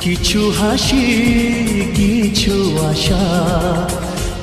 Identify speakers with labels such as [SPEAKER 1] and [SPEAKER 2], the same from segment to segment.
[SPEAKER 1] কিছু হাসি কিছু আশা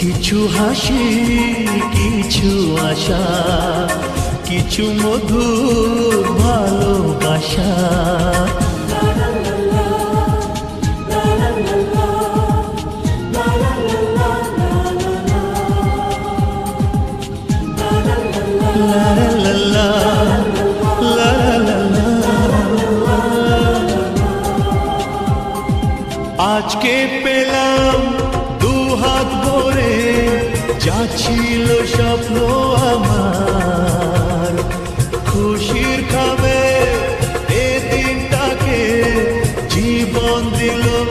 [SPEAKER 1] কিছু হাসি কিছু আশা কিছু মধুর ভালোবাসা। আজকে পেলাম যা ছিল স্বপ্ন আমার।